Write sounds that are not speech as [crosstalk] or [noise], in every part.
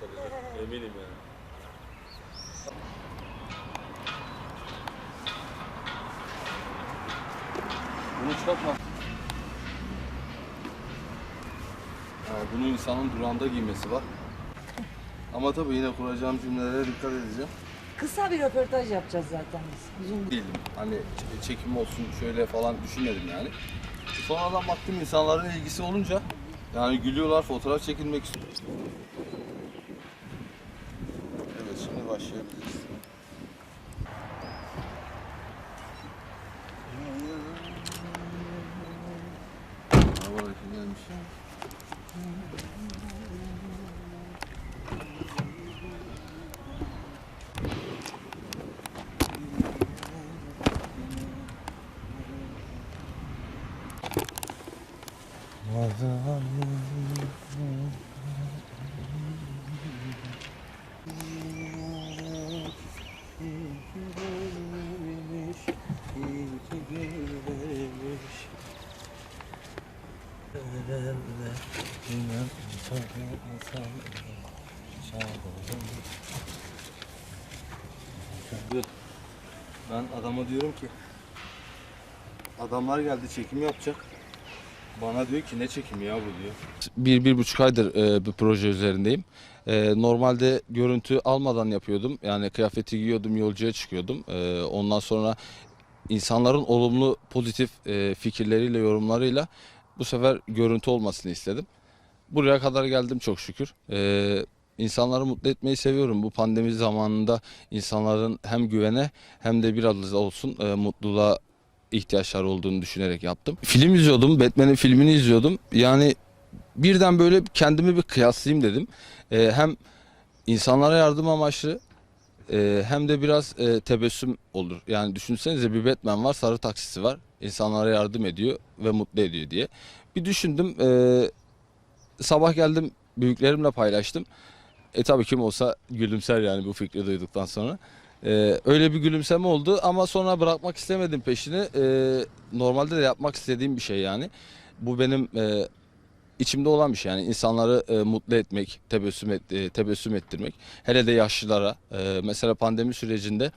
kurtaracak. Eminim yani. Bunu çıkartma. Ha, bunu insanın durağında giymesi var. Ama tabii yine kuracağım cümlelere dikkat edeceğim. Kısa bir röportaj yapacağız zaten biz. Uzun değildim. Hani ç- çekim olsun şöyle falan düşünmedim yani. Sonradan baktım insanların ilgisi olunca yani gülüyorlar, fotoğraf çekilmek istiyor. Evet şimdi başlayabiliriz. Hava gelmiş ya. Ben adama diyorum ki adamlar geldi çekim yapacak. Bana diyor ki ne çekimi ya bu diyor. Bir, bir buçuk aydır e, bu proje üzerindeyim. E, normalde görüntü almadan yapıyordum. Yani kıyafeti giyiyordum, yolcuya çıkıyordum. E, ondan sonra insanların olumlu, pozitif e, fikirleriyle, yorumlarıyla bu sefer görüntü olmasını istedim. Buraya kadar geldim çok şükür. E, insanları mutlu etmeyi seviyorum. Bu pandemi zamanında insanların hem güvene hem de biraz olsun e, mutluluğa ihtiyaçları olduğunu düşünerek yaptım. Film izliyordum, Batman'in filmini izliyordum. Yani birden böyle kendimi bir kıyaslayayım dedim. Ee, hem insanlara yardım amaçlı e, hem de biraz e, tebessüm olur. Yani düşünsenize bir Batman var, sarı taksisi var. İnsanlara yardım ediyor ve mutlu ediyor diye. Bir düşündüm. e, sabah geldim büyüklerimle paylaştım. E tabii kim olsa gülümser yani bu fikri duyduktan sonra. Ee, öyle bir gülümseme oldu ama sonra bırakmak istemedim peşini. Ee, normalde de yapmak istediğim bir şey yani. Bu benim e, içimde olan bir şey yani insanları e, mutlu etmek, tebessüm et, e, tebessüm ettirmek. Hele de yaşlılara. E, mesela pandemi sürecinde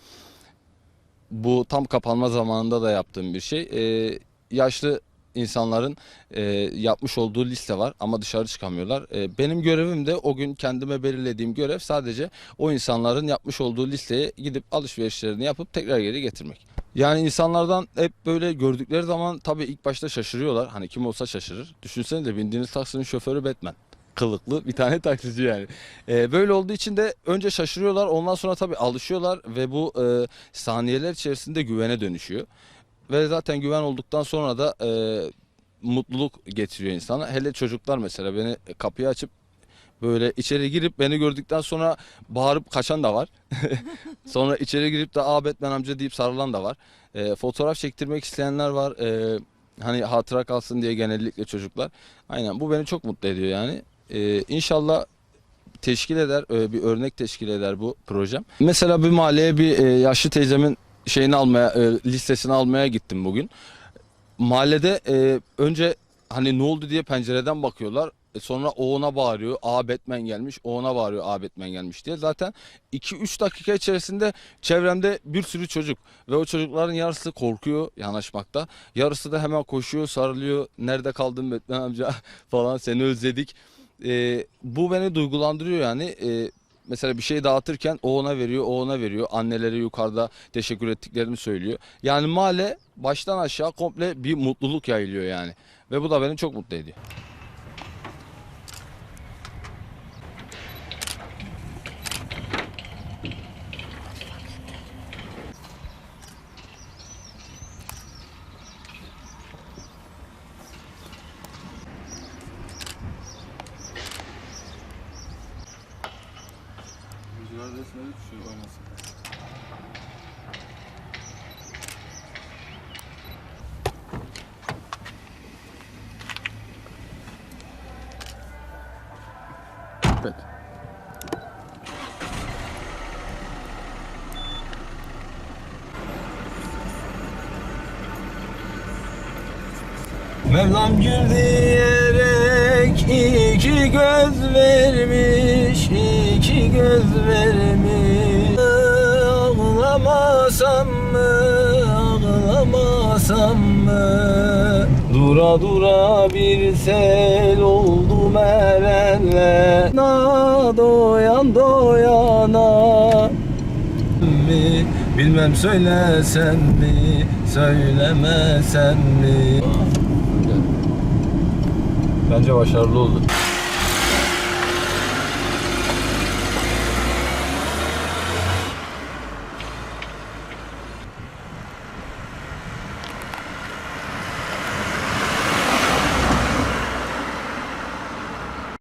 bu tam kapanma zamanında da yaptığım bir şey. E, yaşlı insanların e, yapmış olduğu liste var ama dışarı çıkamıyorlar. E, benim görevim de o gün kendime belirlediğim görev sadece o insanların yapmış olduğu listeye gidip alışverişlerini yapıp tekrar geri getirmek. Yani insanlardan hep böyle gördükleri zaman tabii ilk başta şaşırıyorlar. Hani kim olsa şaşırır. Düşünsenize bindiğiniz taksinin şoförü Batman. Kılıklı bir tane [laughs] taksici yani. E, böyle olduğu için de önce şaşırıyorlar. Ondan sonra tabii alışıyorlar ve bu e, saniyeler içerisinde güvene dönüşüyor. Ve zaten güven olduktan sonra da e, mutluluk getiriyor insana. Hele çocuklar mesela beni kapıyı açıp böyle içeri girip beni gördükten sonra bağırıp kaçan da var. [laughs] sonra içeri girip de aa Batman amca deyip sarılan da var. E, fotoğraf çektirmek isteyenler var. E, hani hatıra kalsın diye genellikle çocuklar. Aynen bu beni çok mutlu ediyor yani. E, inşallah teşkil eder, e, bir örnek teşkil eder bu projem. Mesela bir mahalleye bir e, yaşlı teyzemin şeyini almaya, e, listesini almaya gittim bugün. Mahallede e, önce hani ne oldu diye pencereden bakıyorlar. E, sonra o ona bağırıyor. Aa Batman gelmiş. O ona bağırıyor. Aa Batman gelmiş diye. Zaten 2-3 dakika içerisinde çevremde bir sürü çocuk. Ve o çocukların yarısı korkuyor yanaşmakta. Yarısı da hemen koşuyor, sarılıyor. Nerede kaldın Batman amca [laughs] falan seni özledik. E, bu beni duygulandırıyor yani. E, mesela bir şey dağıtırken o ona veriyor, o ona veriyor. Anneleri yukarıda teşekkür ettiklerini söylüyor. Yani mahalle baştan aşağı komple bir mutluluk yayılıyor yani. Ve bu da beni çok mutlu ediyor. Rüzgar resmleri düşüyor oynasın. Evet. Mevlam gül diyerek iki göz vermiş, göz vermiş. Ağlamasam mı, ağlamasam mı? Dura dura bir sel oldu erenle Na doyan doyana. Mi? Bilmem söylesem mi Söylemesem mi? Bence başarılı oldu.